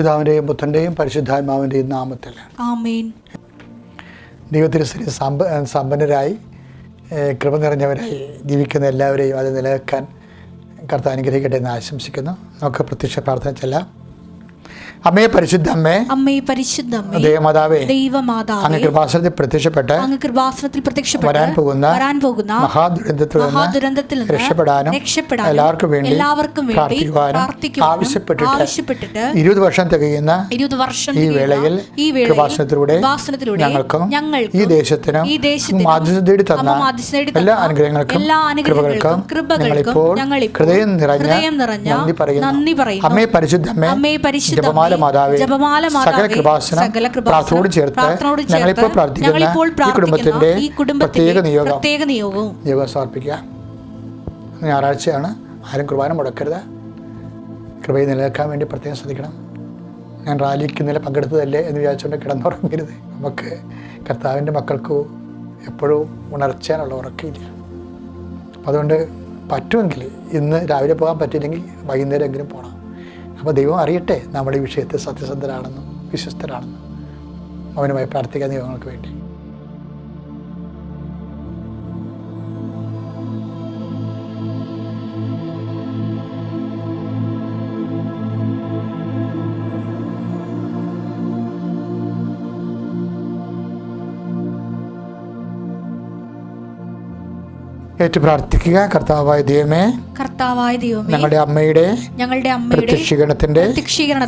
പിതാവിന്റെയും പുത്രന്റെയും പരിശുദ്ധാത്മാവിന്റെയും നാമത്തിൽ. ദൈവത്തിരുശ്രീ സമ്പ സമ്പന്നരായി കൃപ നിറഞ്ഞവരായി ജീവിക്കുന്ന എല്ലാവരെയും അത് നിലനിൽക്കാൻ കർത്താവ് അനുഗ്രഹിക്കട്ടെ എന്ന് ആശംസിക്കുന്നു. നമുക്ക് പ്രത്യക്ഷ പ്രാർത്ഥന ചെല്ലാം. അമ്മേ പരിശുദ്ധമ്മേ. പരിശുദ്ധ അമ്മേ പരിശുദ്ധമ്മേ. ദൈവമാതാവേ. അങ്ങ് കൃപാസനത്തിൽ പ്രത്യക്ഷപ്പെട്ട് അങ്ങ് കൃപാസനത്തിൽ പ്രത്യക്ഷപ്പെട്ട് വരാൻ പോകുന്ന വരാൻ പോകുന്ന മഹാദുരന്തത്തിൽ നിന്ന് മഹാദുരന്തത്തിൽ നിന്ന് രക്ഷപ്പെടാനും രക്ഷപ്പെടാനും എല്ലാവർക്കും വേണ്ടി എല്ലാവർക്കും വേണ്ടി പ്രാർത്ഥിക്കുവാനും ആവശ്യപ്പെട്ടിട്ട് ആവശ്യപ്പെട്ടിട്ട് ഇരുപത് വർഷം തികയുന്ന ഇരുപത് വർഷം ഈ വേളയിൽ ഈ വേളയിൽ കൃപാസനത്തിലൂടെ കൃപാസനത്തിലൂടെ ഞങ്ങൾക്കും ഞങ്ങൾക്കും ഈ ദേശത്തിനും ഈ ദേശത്തിനും മാധ്യസ്ഥ തന്ന എല്ലാ അനുഗ്രഹങ്ങൾക്കും എല്ലാ അനുഗ്രഹങ്ങൾക്കും കൃപകൾക്കും ഞങ്ങൾ ഞങ്ങളിപ്പോൾ ഹൃദയം നിറഞ്ഞ ഹൃദയം നിറഞ്ഞ നന്ദി പറയുന്നു. നന്ദി പറയുന്നു. അമ്മേ പരിശുദ്ധമ്മേ അമ്മേ അമ്മേ പരിശുദ്ധ ജപമാല മാതാവേ ജപമാല സകല കൃപാസനം പ്രാർത്ഥനയോട് ചേർത്ത് ഞങ്ങളിപ്പോൾ പ്രാർത്ഥിക്കുന്ന ഈ കുടുംബത്തിന്റെ പ്രത്യേക നിയോഗം. പ്രത്യേക നിയോഗവും നിയോഗം സമർപ്പിക്കുക ഞായറാഴ്ചയാണ്. ആരും കുർബാന മുടക്കരുത്. കൃപയെ നിലനിൽക്കാൻ വേണ്ടി പ്രത്യേകം ശ്രദ്ധിക്കണം. ഞാൻ റാലിക്ക് ഇന്നലെ പങ്കെടുത്തതല്ലേ എന്ന് വിചാരിച്ചുകൊണ്ട് കിടന്നുറങ്ങരുത്. നമുക്ക് കർത്താവിന്റെ മക്കൾക്ക് എപ്പോഴും ഉണർച്ചാനുള്ള ഉറക്കമില്ല. അപ്പം അതുകൊണ്ട് പറ്റുമെങ്കിൽ ഇന്ന് രാവിലെ പോകാൻ പറ്റില്ലെങ്കിൽ വൈകുന്നേരം എങ്കിലും പോകണം അപ്പോൾ ദൈവം അറിയട്ടെ നമ്മുടെ ഈ സത്യസന്ധരാണെന്നും വിശ്വസ്തരാണെന്നും. അവനുമായി പ്രാർത്ഥിക്കാൻ ദൈവങ്ങൾക്ക് വേണ്ടി. ഏറ്റു പ്രാർത്ഥിക്കുക. കർത്താവായ ദൈവമേ കർത്താവായ ദൈവമേ ഞങ്ങളുടെ അമ്മയുടെ ഞങ്ങളുടെ അമ്മയുടെ പ്രത്യക്ഷീകരണത്തിന്റെ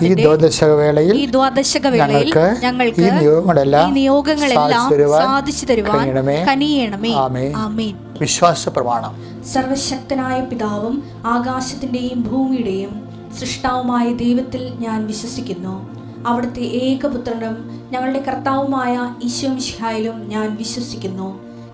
ഈ ദ്വാദശക വേളയിൽ ഈ ദ്വാദശക വേളയിൽ ഞങ്ങൾക്ക് ഞങ്ങൾക്ക് ഈ നിയോഗങ്ങളെല്ലാം ഈ നിയോഗങ്ങളെല്ലാം സാധിച്ചു തരുവാൻ കനിയണമേ. ആമേൻ. വിശ്വാസ പ്രമാണം സർവശക്തനായ പിതാവും ആകാശത്തിന്റെയും ഭൂമിയുടെയും സൃഷ്ടാവുമായ ദൈവത്തിൽ ഞാൻ വിശ്വസിക്കുന്നു. അവിടുത്തെ ഏകപുത്രനും ഞങ്ങളുടെ കർത്താവുമായ ഈശോ മിശിഹായിലും ഞാൻ വിശ്വസിക്കുന്നു.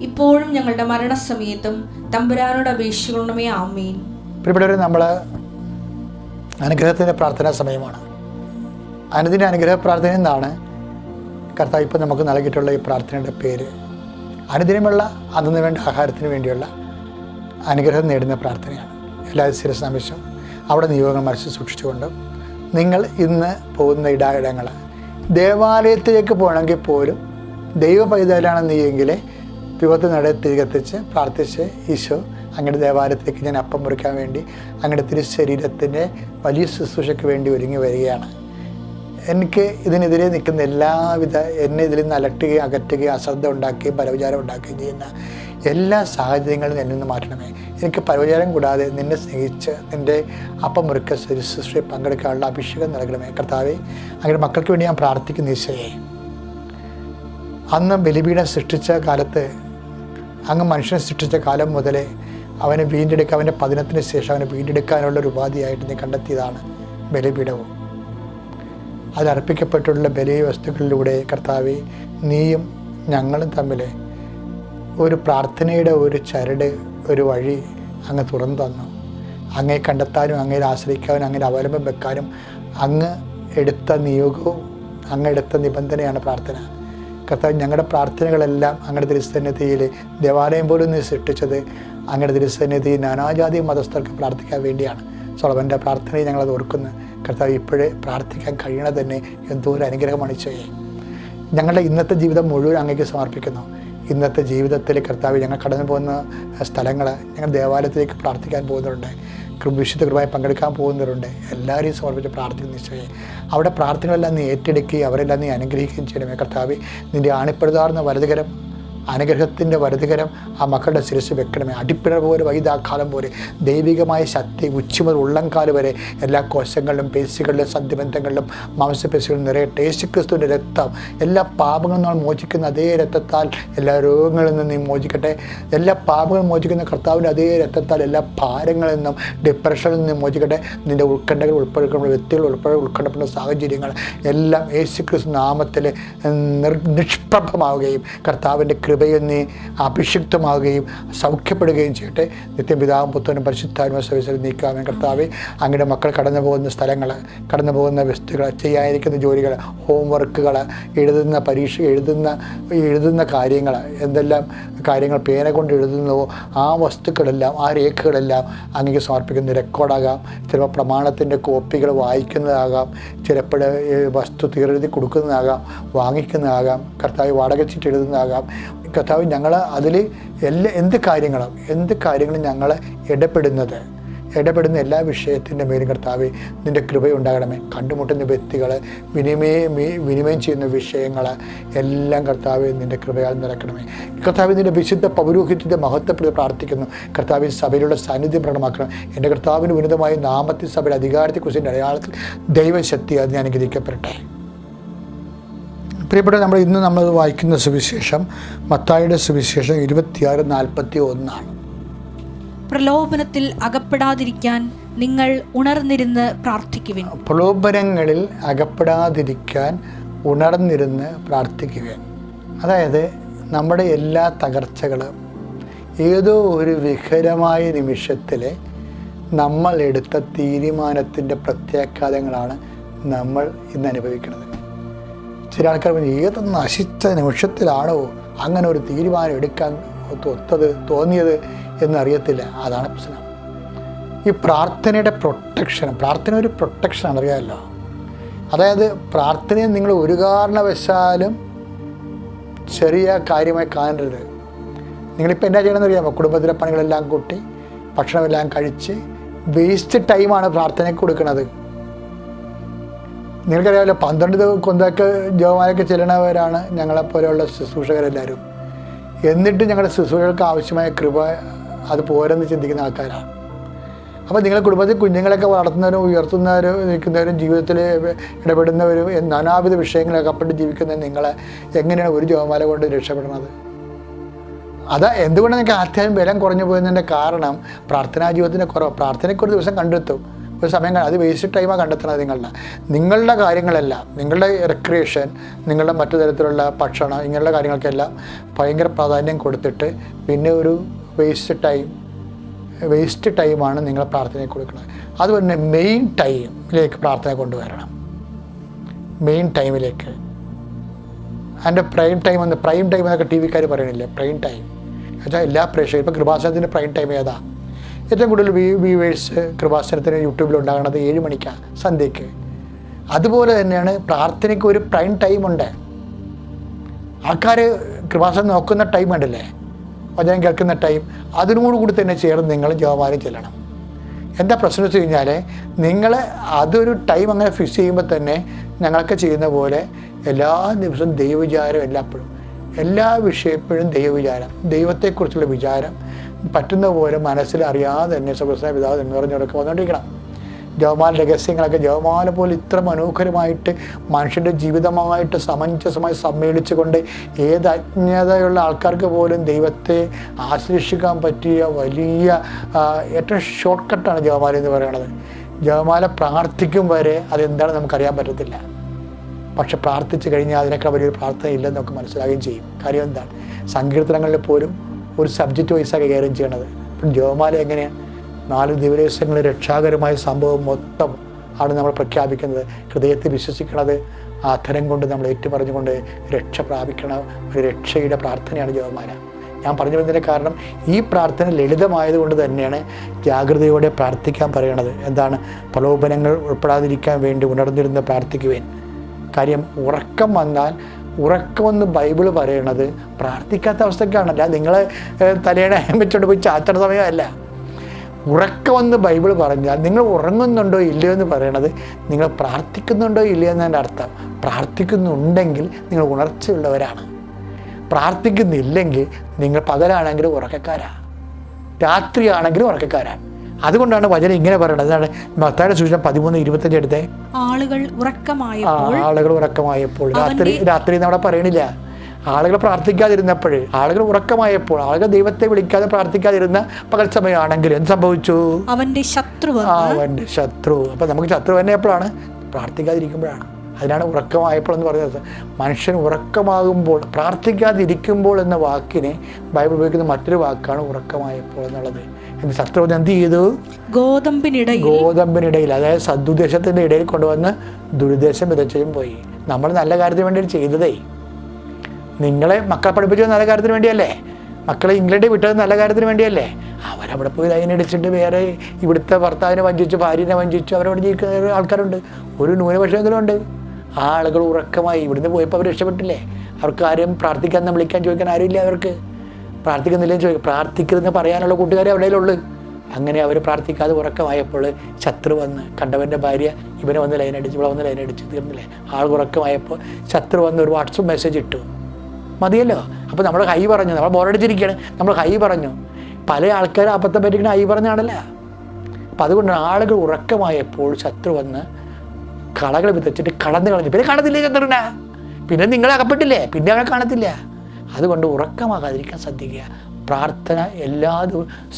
ഇപ്പോഴും ഞങ്ങളുടെ മരണസമയത്തും തമ്പുരാനോട് അപേക്ഷിക്കണമേ ആമേൻ. പ്രിയപ്പെട്ടവർ നമ്മൾ അനുഗ്രഹത്തിന്റെ പ്രാർത്ഥനാ സമയമാണ്. അനുദിന അനുഗ്രഹ പ്രാർത്ഥന എന്നാണ് കർത്താവ് ഇപ്പം നമുക്ക് നൽകിയിട്ടുള്ള ഈ പ്രാർത്ഥനയുടെ പേര്. അനുദിനമുള്ള അതിന് വേണ്ട ആഹാരത്തിന് വേണ്ടിയുള്ള അനുഗ്രഹം നേടുന്ന പ്രാർത്ഥനയാണ്. എല്ലാ സ്ഥിരസമയത്തും അവിടെ നിയോഗങ്ങൾ മനസ്സിൽ സൂക്ഷിച്ചുകൊണ്ട് നിങ്ങൾ ഇന്ന് പോകുന്ന ഇടാ ഇടങ്ങൾ ദേവാലയത്തിലേക്ക് പോകണമെങ്കിൽ പോലും ദൈവ പൈതലാണെന്ന് നീയെങ്കിൽ വിപത്ത് നട തിരികെത്തിച്ച് പ്രാർത്ഥിച്ച് ഈശോ അങ്ങയുടെ ദേവാലയത്തിലേക്ക് ഞാൻ അപ്പം മുറിക്കാൻ വേണ്ടി അങ്ങയുടെ തിരു ശരീരത്തിന്റെ വലിയ ശുശ്രൂഷയ്ക്ക് വേണ്ടി ഒരുങ്ങി വരികയാണ്. എനിക്ക് ഇതിനെതിരെ നിൽക്കുന്ന എല്ലാവിധ എന്നെ ഇതിൽ നിന്ന് അലട്ടുകയും അകറ്റുകയും അശ്രദ്ധ ഉണ്ടാക്കുകയും പരവിചാരം ഉണ്ടാക്കുകയും ചെയ്യുന്ന എല്ലാ സാഹചര്യങ്ങളും എന്നിൽ നിന്ന് മാറ്റണമേ. എനിക്ക് പരവിചാരം കൂടാതെ നിന്നെ സ്നേഹിച്ച് നിന്റെ അപ്പം മുറുക്ക ശുശ്രൂഷയിൽ പങ്കെടുക്കാനുള്ള അഭിഷേകം നൽകണമേ. കർത്താവെ അങ്ങനെ മക്കൾക്ക് വേണ്ടി ഞാൻ പ്രാർത്ഥിക്കുന്ന ഈശോയെ. അന്ന് ബലിപീഠം സൃഷ്ടിച്ച കാലത്ത് അങ്ങ് മനുഷ്യനെ സൃഷ്ടിച്ച കാലം മുതലേ അവനെ വീണ്ടെടുക്കുക അവന്റെ പതിനത്തിന് ശേഷം അവനെ വീണ്ടെടുക്കാനുള്ള ഒരു ഉപാധിയായിട്ട് നീ കണ്ടെത്തിയതാണ് ബലിപീഠവും. അതിലർപ്പിക്കപ്പെട്ടുള്ള ബലി വസ്തുക്കളിലൂടെ കർത്താവ് നീയും ഞങ്ങളും തമ്മിൽ ഒരു പ്രാർത്ഥനയുടെ ഒരു ചരട് ഒരു വഴി അങ്ങ് തുറന്നു തന്നു. അങ്ങേ കണ്ടെത്താനും അങ്ങേ ആശ്രയിക്കാനും അങ്ങനെ അവലംബം വെക്കാനും അങ്ങ് എടുത്ത നിയോഗവും അങ്ങ് എടുത്ത നിബന്ധനയാണ് പ്രാർത്ഥന. കർത്താവ് ഞങ്ങളുടെ പ്രാർത്ഥനകളെല്ലാം അങ്ങയുടെ തിരുസന്നിധിയിൽ ദേവാലയം പോലും നീ സൃഷ്ടിച്ചത് അങ്ങയുടെ തിരുസന്നിധി നാനാജാതി മതസ്ഥർക്ക് പ്രാർത്ഥിക്കാൻ വേണ്ടിയാണ്. സോളവന്റെ പ്രാർത്ഥനയിൽ ഞങ്ങളത് ഓർക്കുന്നു. കർത്താവ് ഇപ്പോഴേ പ്രാർത്ഥിക്കാൻ കഴിയണ തന്നെ എന്തോ ഒരു അനുഗ്രഹമാണ് ചെയ്യുന്നത് ഞങ്ങളുടെ ഇന്നത്തെ ജീവിതം മുഴുവൻ അങ്ങേക്ക് സമർപ്പിക്കുന്നു. ഇന്നത്തെ ജീവിതത്തിൽ കർത്താവ് ഞങ്ങൾ കടന്നു പോകുന്ന സ്ഥലങ്ങൾ ഞങ്ങൾ ദേവാലയത്തിലേക്ക് പ്രാർത്ഥിക്കാൻ പോകുന്നവരുണ്ട് കൃ- വിശുദ്ധ കൃപയായി പങ്കെടുക്കാൻ പോകുന്നവരുണ്ട്. എല്ലാവരെയും സമർപ്പിച്ച് പ്രാർത്ഥിക്കുന്ന നിശ്ചയെ അവിടെ പ്രാർത്ഥനകളെല്ലാം നീ ഏറ്റെടുക്കുകയും അവരെല്ലാം നീ അനുഗ്രഹിക്കുകയും ചെയ്യണമേ കർത്താവ്. നിന്റെ ആണിപ്പെടുതാർന്ന വലതുകരം അനുഗ്രഹത്തിന്റെ വലുതുകരം ആ മക്കളുടെ ശിരസ് വെക്കണമേ. അടിപ്പിഴ പോലെ വൈദാക്കാലം പോലെ ദൈവികമായ ശക്തി ഉച്ചമുതൽ ഉള്ളംകാൽ വരെ എല്ലാ കോശങ്ങളിലും പേശികളിലും സന്ധിബന്ധങ്ങളിലും മാംസപേശികളിലും നിറയട്ടെ. യേശുക്രിസ്തുവിന്റെ രക്തം എല്ലാ പാപങ്ങളും നമ്മൾ മോചിക്കുന്ന അതേ രക്തത്താൽ എല്ലാ രോഗങ്ങളിൽ നിന്നും നീ മോചിക്കട്ടെ. എല്ലാ പാപങ്ങളും മോചിക്കുന്ന കർത്താവിന്റെ അതേ രക്തത്താൽ എല്ലാ ഭാരങ്ങളിൽ നിന്നും ഡിപ്രഷനിൽ നിന്നും മോചിക്കട്ടെ. നിന്റെ ഉത്കണ്ഠകൾ ഉൾപ്പെടുന്ന വ്യക്തികൾ ഉൾപ്പെടെ ഉൾക്കണ്ടപ്പെടുന്ന സാഹചര്യങ്ങൾ എല്ലാം യേശുക്രിസ്തു നാമത്തിൽ നിഷ്പ്രഭമാവുകയും കർത്താവിന്റെ കൃപയിൽ നീ അഭിഷിക്തമാവുകയും സൗഖ്യപ്പെടുകയും ചെയ്യട്ടെ. നിത്യം പിതാവും പുത്രനും പരിശുദ്ധാത്മ സർവീസിൽ നീക്കാമേ കർത്താവെ അങ്ങയുടെ മക്കൾ കടന്നു പോകുന്ന സ്ഥലങ്ങൾ കടന്നു പോകുന്ന വസ്തുക്കൾ ചെയ്യാതിരിക്കുന്ന ജോലികൾ ഹോംവർക്കുകൾ എഴുതുന്ന പരീക്ഷ എഴുതുന്ന എഴുതുന്ന കാര്യങ്ങൾ എന്തെല്ലാം കാര്യങ്ങൾ പേന കൊണ്ട് എഴുതുന്നുവോ ആ വസ്തുക്കളെല്ലാം ആ രേഖകളെല്ലാം അങ്ങേക്ക് സമർപ്പിക്കുന്ന റെക്കോർഡാകാം ചിലപ്പോൾ പ്രമാണത്തിന്റെ കോപ്പികൾ വായിക്കുന്നതാകാം. ചിലപ്പോൾ വസ്തു തീരെഴുതി കൊടുക്കുന്നതാകാം വാങ്ങിക്കുന്നതാകാം. കർത്താവ് വാടക ചീട്ട് എഴുതുന്നതാകാം. കർത്താവ് ഞങ്ങൾ അതിൽ എല്ലാ എന്ത് കാര്യങ്ങളും എന്ത് കാര്യങ്ങളും ഞങ്ങൾ ഇടപെടുന്നത്. ഇടപെടുന്ന എല്ലാ വിഷയത്തിന്റെ മേലും കർത്താവ് നിന്റെ കൃപയുണ്ടാകണമേ കണ്ടുമുട്ടുന്ന വ്യക്തികൾ വിനിമയം വിനിമയം ചെയ്യുന്ന വിഷയങ്ങൾ എല്ലാം കർത്താവ് നിന്റെ കൃപയാൽ നിറക്കണമേ കർത്താവ് നിന്റെ വിശുദ്ധ പൗരോഹിത്യത്തെ മഹത്വപ്പെടുത്തി പ്രാർത്ഥിക്കുന്നു. കർത്താവ് സഭയിലുള്ള സാന്നിധ്യം പ്രകടമാക്കണം. എന്റെ കർത്താവിന് ഉന്നതമായ നാമത്തിൽ സഭയുടെ അധികാരത്തെക്കുറിച്ച് അടയാളത്തിൽ ദൈവശക്തി അത് ഞാൻ അനുഗ്രഹിക്കപ്പെടട്ടെ. പ്രിയപ്പെട്ട നമ്മൾ ഇന്ന് നമ്മൾ വായിക്കുന്ന സുവിശേഷം മത്തായുടെ സുവിശേഷം ഇരുപത്തിയാറ് നാൽപ്പത്തി ഒന്നാണ്. പ്രലോഭനത്തിൽ അകപ്പെടാതിരിക്കാൻ നിങ്ങൾ ഉണർന്നിരുന്ന് പ്രാർത്ഥിക്കുവിൻ. പ്രലോഭനങ്ങളിൽ അകപ്പെടാതിരിക്കാൻ ഉണർന്നിരുന്ന് പ്രാർത്ഥിക്കുവിൻ. അതായത് നമ്മുടെ എല്ലാ തകർച്ചകളും ഏതോ ഒരു വിഹരമായ നിമിഷത്തിൽ നമ്മൾ എടുത്ത തീരുമാനത്തിന്റെ പ്രത്യാഘാതങ്ങളാണ് നമ്മൾ ഇന്ന് അനുഭവിക്കുന്നത്. ചില ആൾക്കാർ പറഞ്ഞു ഏത് നശിച്ച നിമിഷത്തിലാണോ അങ്ങനെ ഒരു തീരുമാനം എടുക്കാൻ ഒത്തത് തോന്നിയത് എന്നറിയത്തില്ല അതാണ് പ്രശ്നം. ഈ പ്രാർത്ഥനയുടെ പ്രൊട്ടക്ഷൻ പ്രാർത്ഥന ഒരു പ്രൊട്ടക്ഷൻ അറിയാമല്ലോ. അതായത് പ്രാർത്ഥനയെ നിങ്ങൾ ഒരു കാരണവശാലും ചെറിയ കാര്യമായി കാണരുത്. നിങ്ങളിപ്പോൾ എന്നാ ചെയ്യണമെന്ന് അറിയാമോ? കുടുംബത്തിലെ പണികളെല്ലാം കൂട്ടി ഭക്ഷണമെല്ലാം കഴിച്ച് വേസ്റ്റ് ടൈമാണ് പ്രാർത്ഥനയ്ക്ക് കൊടുക്കുന്നത്. നിങ്ങൾക്കറിയാമല്ലോ പന്ത്രണ്ട് കൊന്തൊക്കെ ജോമാരൊക്കെ ചെല്ലണവരാണ് ഞങ്ങളെപ്പോലെയുള്ള ശുശ്രൂഷകരെല്ലാവരും. എന്നിട്ട് ഞങ്ങളുടെ ശുശ്രൂഷകൾക്ക് ആവശ്യമായ കൃപ അത് പോരെന്ന് ചിന്തിക്കുന്ന ആൾക്കാരാണ്. അപ്പോൾ നിങ്ങളെ കുടുംബത്തിൽ കുഞ്ഞുങ്ങളൊക്കെ വളർത്തുന്നവരും ഉയർത്തുന്നവരും നിൽക്കുന്നവരും ജീവിതത്തിൽ ഇടപെടുന്നവരും നാനാവിധ വിഷയങ്ങളൊക്കെ അപ്പെട്ട് ജീവിക്കുന്ന നിങ്ങളെ എങ്ങനെയാണ് ഒരു ജോമാല കൊണ്ട് രക്ഷപ്പെടുന്നത് അതാ എന്തുകൊണ്ടാണ് നിങ്ങൾക്ക് ആധ്യാത്മിക ബലം കുറഞ്ഞു പോയതിന്റെ കാരണം പ്രാർത്ഥനാ ജീവിതത്തിന്റെ കുറവ്? പ്രാർത്ഥനയ്ക്ക് ഒരു ദിവസം കണ്ടെത്തും. ഒരു സമയം അത് വേസ്റ്റ് ടൈമാണ് കണ്ടെത്തുന്നത് നിങ്ങളുടെ നിങ്ങളുടെ കാര്യങ്ങളെല്ലാം നിങ്ങളുടെ റിക്രിയേഷൻ നിങ്ങളുടെ മറ്റു തരത്തിലുള്ള ഭക്ഷണം ഇങ്ങനെയുള്ള കാര്യങ്ങൾക്കെല്ലാം ഭയങ്കര പ്രാധാന്യം കൊടുത്തിട്ട് പിന്നെ ഒരു വേസ്റ്റ് ടൈം വേസ്റ്റ് ടൈമാണ് നിങ്ങൾ പ്രാർത്ഥനയ്ക്ക് കൊടുക്കുന്നത്. അതുപോലെ തന്നെ മെയിൻ ടൈമിലേക്ക് പ്രാർത്ഥന കൊണ്ടുവരണം. മെയിൻ ടൈമിലേക്ക് അതിന്റെ പ്രൈം ടൈം എന്ന് പ്രൈം ടൈം എന്നൊക്കെ ടി വിക്കാർ പറയണില്ലേ? പ്രൈം ടൈം എന്നുവെച്ചാൽ എല്ലാ പ്രേക്ഷകരും ഇപ്പോൾ കൃപാസനത്തിന്റെ പ്രൈം ടൈം ഏതാ? ഏറ്റവും കൂടുതൽ വ്യൂ വ്യൂവേഴ്സ് കൃപാസനത്തിന് യൂട്യൂബിൽ ഉണ്ടാകുന്നത് ഏഴ് മണിക്കാണ് സന്ധ്യയ്ക്ക്. അതുപോലെ തന്നെയാണ് പ്രാർത്ഥനയ്ക്ക് ഒരു പ്രൈം ടൈം ഉണ്ട്. ആൾക്കാർ കൃപാസനം നോക്കുന്ന ടൈം ഉണ്ടല്ലേ? വചനം കേൾക്കുന്ന ടൈം അതിനോട് കൂടി തന്നെ ചേർന്ന് നിങ്ങൾ ജോമാനം ചെല്ലണം. എന്താ പ്രശ്നം വെച്ച് കഴിഞ്ഞാൽ നിങ്ങൾ അതൊരു ടൈം അങ്ങനെ ഫിക്സ് ചെയ്യുമ്പോൾ തന്നെ ഞങ്ങളൊക്കെ ചെയ്യുന്ന പോലെ എല്ലാ ദിവസവും ദൈവവിചാരം എല്ലാപ്പോഴും എല്ലാ വിഷയപ്പോഴും ദൈവവിചാരം ദൈവത്തെക്കുറിച്ചുള്ള വിചാരം പറ്റുന്ന പോലെ മനസ്സിൽ അറിയാതെ തന്നെ സുഖസ്ന പിതാവ് എന്ന് പറഞ്ഞവരൊക്കെ വന്നുകൊണ്ടിരിക്കണം ജവമാല രഹസ്യങ്ങളൊക്കെ ജവമാല പോലെ ഇത്ര മനോഹരമായിട്ട് മനുഷ്യന്റെ ജീവിതമായിട്ട് സമഞ്ജസമായി സമ്മേളിച്ചുകൊണ്ട് ഏത് അജ്ഞതയുള്ള ആൾക്കാർക്ക് പോലും ദൈവത്തെ ആശ്ലേഷിക്കാൻ പറ്റിയ വലിയ ഏറ്റവും ഷോർട്ട് കട്ടാണ് ജവമാല എന്ന് പറയുന്നത്. ജവമാല പ്രാർത്ഥിക്കും വരെ അതെന്താണ് നമുക്കറിയാൻ പറ്റത്തില്ല. പക്ഷെ പ്രാർത്ഥിച്ചു കഴിഞ്ഞാൽ അതിനേക്കാൾ വലിയൊരു പ്രാർത്ഥന ഇല്ലെന്ന് നമുക്ക് മനസ്സിലാകുകയും ചെയ്യും. കാര്യം എന്താണ്? സങ്കീർത്തനങ്ങളിൽ പോലും ഒരു സബ്ജക്റ്റ് വൈസാണ് കൈകാര്യം ചെയ്യണത്. ജോമാല എങ്ങനെയാണ് നാല് ദിവസങ്ങളിൽ രക്ഷാകരമായ സംഭവം മൊത്തം ആണ് നമ്മൾ പ്രഖ്യാപിക്കുന്നത്. ഹൃദയത്തിൽ വിശ്വസിക്കുന്നത് അധരം കൊണ്ട് നമ്മൾ ഏറ്റുപറഞ്ഞുകൊണ്ട് രക്ഷ പ്രാപിക്കണ ഒരു രക്ഷയുടെ പ്രാർത്ഥനയാണ് ജോമാല. ഞാൻ പറഞ്ഞു വരുന്നതിന്റെ കാരണം ഈ പ്രാർത്ഥന ലളിതമായതുകൊണ്ട് തന്നെയാണ് ജാഗ്രതയോടെ പ്രാർത്ഥിക്കാൻ പറയണത്. എന്താണ്? പ്രലോഭനങ്ങൾ ഉൾപ്പെടാതിരിക്കാൻ വേണ്ടി ഉണർന്നിരുന്ന് പ്രാർത്ഥിക്കുവേൻ. കാര്യം ഉറക്കം വന്നാൽ ഉറക്കമെന്ന് ബൈബിൾ പറയണത് പ്രാർത്ഥിക്കാത്ത അവസ്ഥക്കാണല്ല നിങ്ങൾ തലയുടെ വെച്ചോണ്ട് പോയി ചാറ്റണ സമയമല്ല. ഉറക്കമെന്ന് ബൈബിൾ പറഞ്ഞാൽ നിങ്ങൾ ഉറങ്ങുന്നുണ്ടോ ഇല്ലയോ എന്ന് പറയണത് നിങ്ങൾ പ്രാർത്ഥിക്കുന്നുണ്ടോ ഇല്ലയോ എന്നതിന്റെ അർത്ഥം. പ്രാർത്ഥിക്കുന്നുണ്ടെങ്കിൽ നിങ്ങൾ ഉണർച്ചയുള്ളവരാണ്. പ്രാർത്ഥിക്കുന്നില്ലെങ്കിൽ നിങ്ങൾ പകലാണെങ്കിലും ഉറക്കക്കാരാണ് രാത്രിയാണെങ്കിലും ഉറക്കക്കാരാ. അതുകൊണ്ടാണ് വചനം ഇങ്ങനെ പറയുന്നത്. അതാണ് മത്തായുടെ സൂചന പതിമൂന്ന് ഇരുപത്തഞ്ച് എടുത്തേ. ആളുകൾ ഉറക്കമായപ്പോൾ ആളുകൾ ഉറക്കമായപ്പോൾ. രാത്രി രാത്രി അവിടെ പറയണില്ല. ആളുകൾ പ്രാർത്ഥിക്കാതിരുന്നപ്പോൾ ആളുകൾ ഉറക്കമായപ്പോൾ ആളുകൾ ദൈവത്തെ വിളിക്കാതെ പ്രാർത്ഥിക്കാതിരുന്ന പകൽ സമയമാണെങ്കിൽ എന്ത് സംഭവിച്ചു? അവന്റെ ശത്രു അവന്റെ ശത്രു. അപ്പൊ നമുക്ക് ശത്രു തന്നെ എപ്പോഴാണ്? പ്രാർത്ഥിക്കാതിരിക്കുമ്പോഴാണ്. അതിനാണ് ഉറക്കമായപ്പോൾ എന്ന് പറയുന്നത് മനുഷ്യൻ ഉറക്കമാകുമ്പോൾ പ്രാർത്ഥിക്കാതിരിക്കുമ്പോൾ എന്ന വാക്കിനെ ബൈബിൾ ഉപയോഗിക്കുന്ന മറ്റൊരു വാക്കാണ് ഉറക്കമായപ്പോൾ എന്നുള്ളത്. എന്ത് ശത്രു എന്ത് ചെയ്തു? ഗോതമ്പിനിടയിൽ ഗോതമ്പിനിടയിൽ അതായത് സദുദ്ദേശത്തിന്റെ ഇടയിൽ കൊണ്ടുവന്ന് ദുരുദ്ദേശം വിതച്ചും പോയി. നമ്മൾ നല്ല കാര്യത്തിന് വേണ്ടി ചെയ്തതേ. നിങ്ങളെ മക്കളെ പഠിപ്പിച്ചത് നല്ല കാര്യത്തിന് വേണ്ടിയല്ലേ? മക്കളെ ഇംഗ്ലണ്ടിൽ വിട്ടത് നല്ല കാര്യത്തിന് വേണ്ടിയല്ലേ? അവരവിടെ പോയി അതിനടിച്ചിട്ട് വേറെ ഇവിടുത്തെ ഭർത്താവിനെ വഞ്ചിച്ചു ഭാര്യനെ വഞ്ചിച്ചു അവരവിടെ ജീവിക്കുന്ന ആൾക്കാരുണ്ട്. ഒരു ന്യൂനപക്ഷമെങ്കിലും ഉണ്ട്. ആളുകൾ ഉറക്കമായി ഇവിടുന്ന് പോയപ്പോൾ അവർ രക്ഷപ്പെട്ടില്ലേ? അവർക്ക് ആരും പ്രാർത്ഥിക്കാൻ വിളിക്കാൻ ചോദിക്കാൻ ഇല്ല അവർക്ക്. പ്രാർത്ഥിക്കുന്നില്ലെന്ന് ചോദിക്കും. പ്രാർത്ഥിക്കരുതെന്ന് പറയാനുള്ള കൂട്ടുകാരെ അവിടെ അങ്ങനെ അവർ പ്രാർത്ഥിക്കാതെ ഉറക്കമായപ്പോൾ ശത്രു വന്ന് കണ്ടവന്റെ ഭാര്യ ഇവനെ വന്ന് ലൈനടിച്ച് ഇവിടെ വന്ന് ലൈനടിച്ച് തീർന്നില്ലേ? ആൾ ഉറക്കമായപ്പോൾ ശത്രു വന്ന് ഒരു വാട്സപ്പ് മെസ്സേജ് ഇട്ടു. മതിയല്ലോ? അപ്പോൾ നമ്മൾ കൈ പറഞ്ഞു. നമ്മൾ ബോറടിച്ചിരിക്കുകയാണ്. നമ്മൾ കൈ പറഞ്ഞു. പല ആൾക്കാരും അബദ്ധം പറ്റിക്കുന്ന ഹൈ പറഞ്ഞാണല്ലോ അപ്പം അതുകൊണ്ടാണ് ആളുകൾ ഉറക്കമായപ്പോൾ ശത്രു വന്ന് കളകൾ വിതച്ചിട്ട് കടന്നു കളഞ്ഞു. പിന്നെ കാണത്തില്ലേ ചന്ദ്രനാ? പിന്നെ നിങ്ങൾ അകപ്പെട്ടില്ലേ? പിന്നെ അവനെ കാണത്തില്ല? അതുകൊണ്ട് ഉറക്കമാകാതിരിക്കാൻ ശ്രദ്ധിക്കുക. പ്രാർത്ഥന എല്ലാ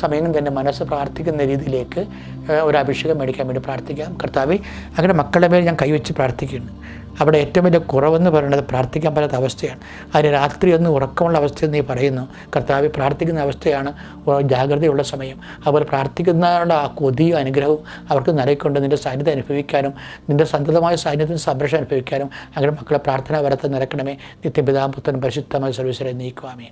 സമയങ്ങളും തന്നെ മനസ്സ് പ്രാർത്ഥിക്കുന്ന രീതിയിലേക്ക് ഒരു അഭിഷേകം മേടിക്കാൻ വേണ്ടി പ്രാർത്ഥിക്കാം. കർത്താവ് അങ്ങനെ മക്കളുടെ മേൽ ഞാൻ കൈവച്ച് പ്രാർത്ഥിക്കുന്നു. അവിടെ ഏറ്റവും വലിയ കുറവെന്ന് പറയുന്നത് പ്രാർത്ഥിക്കാൻ പറ്റാത്ത അവസ്ഥയാണ്. അതിന് രാത്രി ഒന്ന് ഉറക്കമുള്ള അവസ്ഥയെന്ന് നീ പറയുന്നു. കർത്താവ് പ്രാർത്ഥിക്കുന്ന അവസ്ഥയാണ് ജാഗ്രതയുള്ള സമയം. അതുപോലെ പ്രാർത്ഥിക്കുന്നവരുടെ ആ കൊതിയും അനുഗ്രഹവും അവർക്ക് നിലയ്ക്കൊണ്ട് നിന്റെ സാന്നിധ്യം അനുഭവിക്കാനും നിന്റെ സന്തതമായ സാന്നിധ്യം സംരക്ഷണം അനുഭവിക്കാനും അങ്ങനെ മക്കളെ പ്രാർത്ഥന വരത്ത് നിരക്കണമേ. നിത്യപിതാപുത്രൻ പരിശുദ്ധമായ സർവീസിലെ നീക്കുവാമേ